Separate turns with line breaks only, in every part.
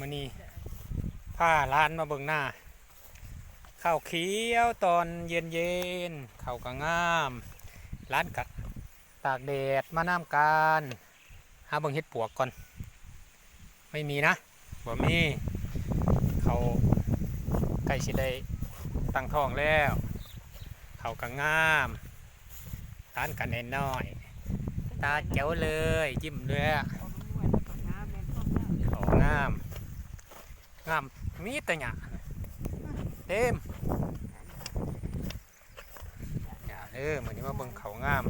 มื่อนี้ผ้าร้านมาเบิ่งหน้าข้าวเขียวตอนเย็นเย็นๆข้าวก็งามร้านกะตากแดดมาน้ำการหาเบิ่งเฮ็ดปวกก่อน ไม่มีนะบ่มีเขาใกล้สิได้ตั้งท้องแล้วเขาก็งามร้านกันน้อยๆตาเจ๋วเลย ยิ้มเลยอะเขางาม งามมีแต่หยาเต็มหยาเด้อเหมือนนี้มาเบิ่งเขางาม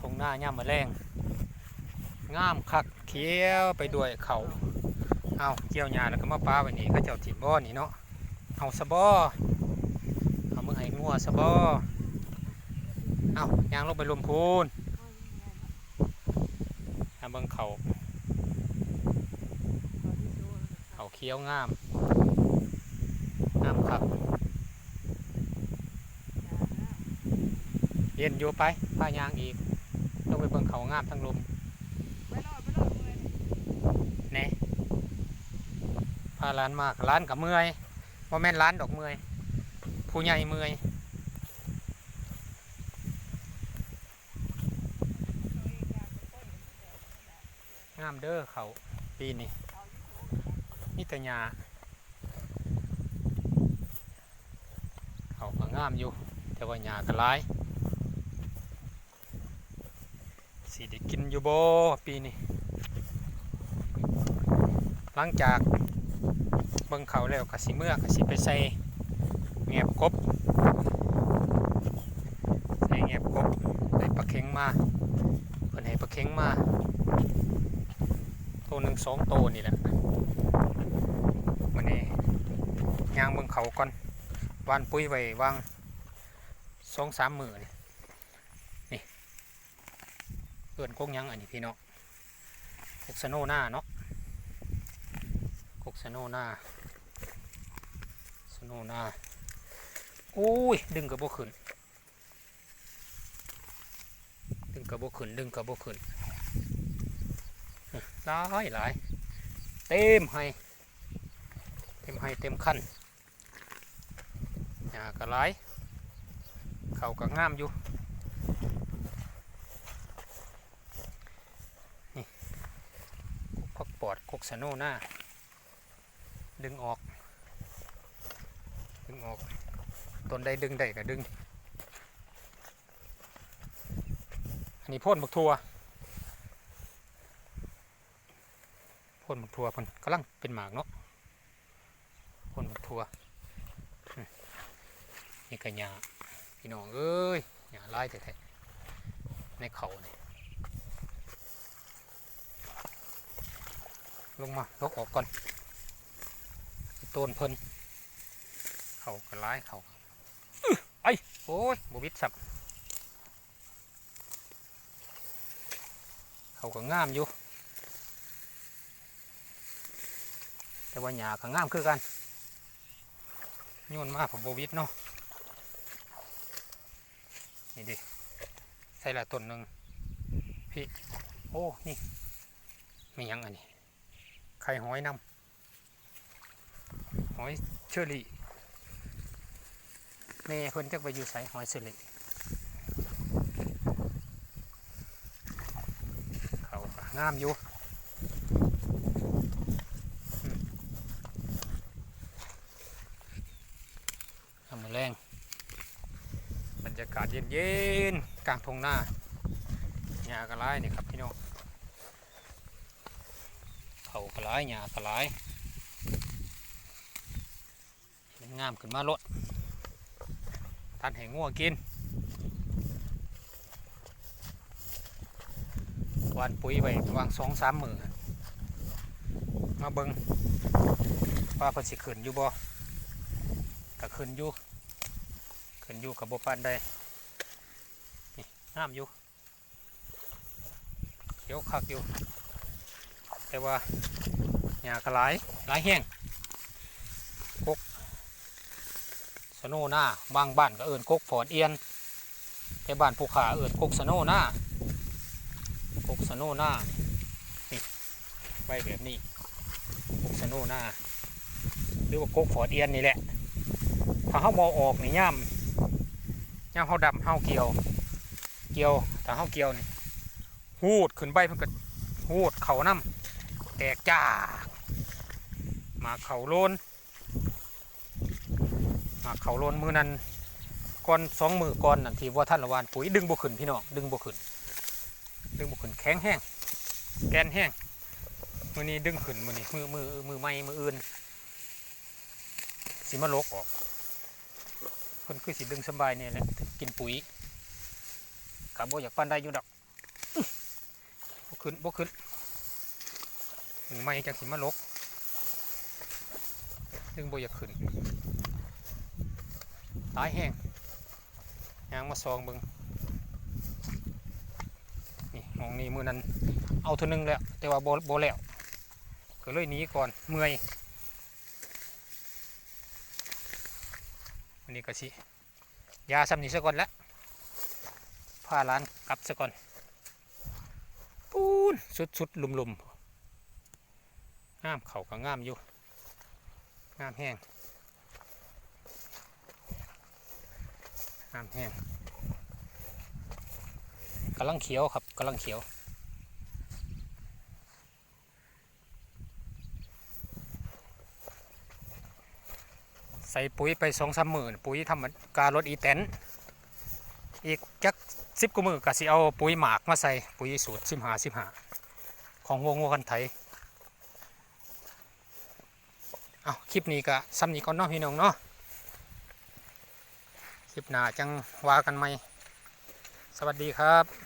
ทงหน้าย่ามมาแรงงามคักเขียวไปด้วยเขาเอาเกี่ยวหญ้าแล้วก็มาป้าไว้นี่เขาเจ้าถิ่มบ่อนี่เนาะเอาสะบอเอามือให้งัวสะบอเอายางลงไปลมพูนเอาเบิ่งเขา เขาเคี้ยวงามงามครับเย็นอยู่ไปพายางอีกต้องไปเบิ่งเขางามทั้งลมแน่พาร้านมากร้านกับเมื่อยว่าแม่นร้านดอกเมื่อยผู้ใหญ่เมื่อยงามเด้อเขาปีนี้ นี่แต่หญ้าเขาก็งามอยู่ แต่ว่าหญ้าก็หลายสิได้กินอยู่บ่ปีนี้หลังจากเบิ่งเขาแล้วก็สิเมื่อก็สิไปใส่เงียบกบใส่เงียบกบได้ปลาเข็งมาเพิ่นให้ปลาเข็งมา ตัวหนึ่งสองตัวนี่แหละมันนี่ยางเบิ่งเขาก่อนวานปุ๋ยไว้วางสองสามหมือนี่นี่เอื่นกกยังอันนี้พี่เน้องกกสโนหน้าเนาะกกสโนหน้าสโนหน้าโอ้ยดึงกระโบขึ้นดึงกระโบขึ้นดึงกระโบขึ้น หลายหลาย เต็มให้เต็มให้เต็มขั้นหญ้าก็หลายเขาก็งามอยู่นี่กกปอดกกสโนหน้า ดึงออก ดึงออกต้นใดดึงได้ก็ดึง อันนี้พ่นบักทัว พ่นบักทัวพ่นกำลังเป็นหมากเนาะคนมาทัวร์นี่ก็หญ้าพี่น้องเอ้ยหญ้าลายแท้ๆในเขานี่ลงมาลกออกก่อนต้นเพิ่นเขาก็ร้ายเขาอื้อไอ้โอ้ยบวิดสับเขาก็งามอยู่ แต่ว่าหญ้าก็งามคือกันโยนมาผมบวิดเนาะนี่ดิใส่ละต้นหนึ่งพี่โอ้นี่ไม่ยังอันนี้ไข่หอยนำหอยเชอรี่แม่คนจะไปอยู่ใส่หอยเชอรี่เขางามอยู่ ทำมือแรงบ รยากาศเย็นๆกลางทงหน้าหญ้ากระไรนี่ครับพี่น้องเขากระไรหญ้ากระไรมันงามขึ้นมาลดตัดให้งัวกินวานปุ๋ยไว้วางสองสามมือมาเบิงว่าเพนสิขึ้นอยู่บ่ก็ขึ้นอยู่ ขึ้นอยู่กับบปานใดนี่น้ำอยู่เขียวคักอยู่ แต่ว่าหญ้ากระหลายหลายแห้งกกสโนหน้าบางบ้านก็เอิ่นกกฝอนเอียนแต่บ้านภูขาเอิ่นกกสโนหน้ากกสโนหน้านี่ไว้แบบนี้โน่นาหรือว่ากกขอดเอียนนี่แหละถ้าเขามอออกในย่ำ ย่ำเขาดำเขาเกี่ยว เกี่ยวถ้าเขาเกี่ยวนี่หูดขึ้นใบมันก็หูดเขาน้ำแตกจ้ามาเขาโลนมาเขาโลนมือนั้นก่อนสองมือก่อนนั่นที่ว่าท่านละวานปุ๋ยดึงบ่ขึ้นพี่น้องดึงบ่ขึ้น ดึงบ่ขึ้นแข็งแห้งแกนแห้งมือนี้ดึงขึ้นมือนี้มือมือมือไม่มืออื่นสิมาลกออกเพิ่นคือสิดึงสบายเนี่ยแหละ กินปุ๋ยกับบ่อยากฟันได้อยู่ดอกบ่ขึ้นบ่ขึ้นมือไม่จังสิมาลกดึงบ่อยากขึ้นตายแห้งยางมาซองเบิงนี่มองนี้มือนั้นเอาเท่านึงแล้ว แต่ว่าบ่บ่แล้วก็เลยหนีก่อนเมื่อยอันนี้ก็สิ ยาสำนี้ซะก่อนละพาล้านกลับซะก่อนปูนสุดๆลุมลุมงามเขาก็งามอยู่งามแห้งงามแห้งกำลังเขียวครับกำลังเขียว ส่ปุ๋ยไปสองสามหมื่นปุ๋ยทำการลดอีแตนอีกจักสิบกว่ามือกะสิเอาปุ๋ยหมากมาใส่ปุ๋ยสูตรสิบหาสิบหาของวงวัวกันไทยเอาคลิปนี้ก็ซ้ำนี้ก่อนเนาะพี่น้องเนาะคลิปหน้าจังว่ากันไหมสวัสดีครับ